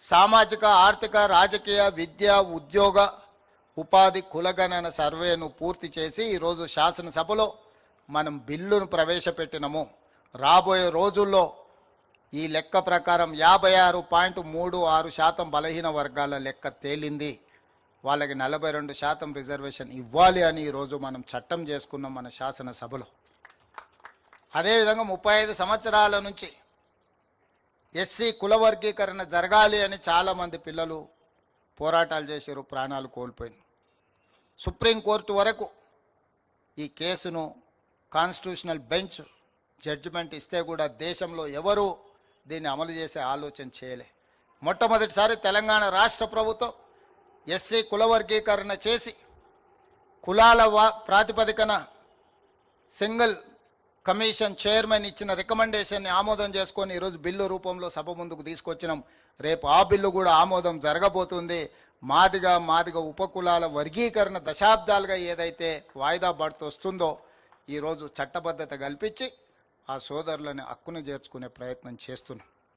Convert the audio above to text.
సామాజిక ఆర్థిక రాజకీయ విద్య ఉద్యోగ ఉపాధి కులగణన సర్వేను పూర్తి చేసి ఈరోజు శాసనసభలో మనం బిల్లును ప్రవేశపెట్టినము. రాబోయే రోజుల్లో ఈ లెక్క ప్రకారం యాభై ఆరు పాయింట్ మూడు ఆరు శాతం బలహీన వర్గాల లెక్క తేలింది. వాళ్ళకి నలభై రెండు శాతం రిజర్వేషన్ ఇవ్వాలి అని ఈరోజు మనం చట్టం చేసుకున్నాం మన శాసనసభలో. అదేవిధంగా ముప్పై ఐదు సంవత్సరాల నుంచి ఎస్సీ కుల వర్గీకరణ జరగాలి అని చాలామంది పిల్లలు పోరాటాలు చేశారు ప్రాణాలు కోల్పోయింది. సుప్రీంకోర్టు వరకు ఈ కేసును కాన్స్టిట్యూషనల్ బెంచ్ జడ్జిమెంట్ ఇస్తే కూడా దేశంలో ఎవరు దీన్ని అమలు చేసే ఆలోచన చేయలే. మొట్టమొదటిసారి తెలంగాణ రాష్ట్ర ప్రభుత్వం ఎస్సీ కుల వర్గీకరణ చేసి కులాల ప్రాతిపదికన సింగిల్ కమిషన్ చైర్మన్ ఇచ్చిన రికమెండేషన్ని ఆమోదం చేసుకొని ఈరోజు బిల్లు రూపంలో సభ ముందుకు తీసుకొచ్చినాం. రేపు ఆ బిల్లు కూడా ఆమోదం జరగబోతుంది. మాదిగా మాదిగా ఉపకులాల వర్గీకరణ దశాబ్దాలుగా ఏదైతే వాయిదా పడుతూ వస్తుందో ఈరోజు చట్టబద్ధత కల్పించి ఆ సోదరులని హక్కును చేర్చుకునే ప్రయత్నం చేస్తున్నాం.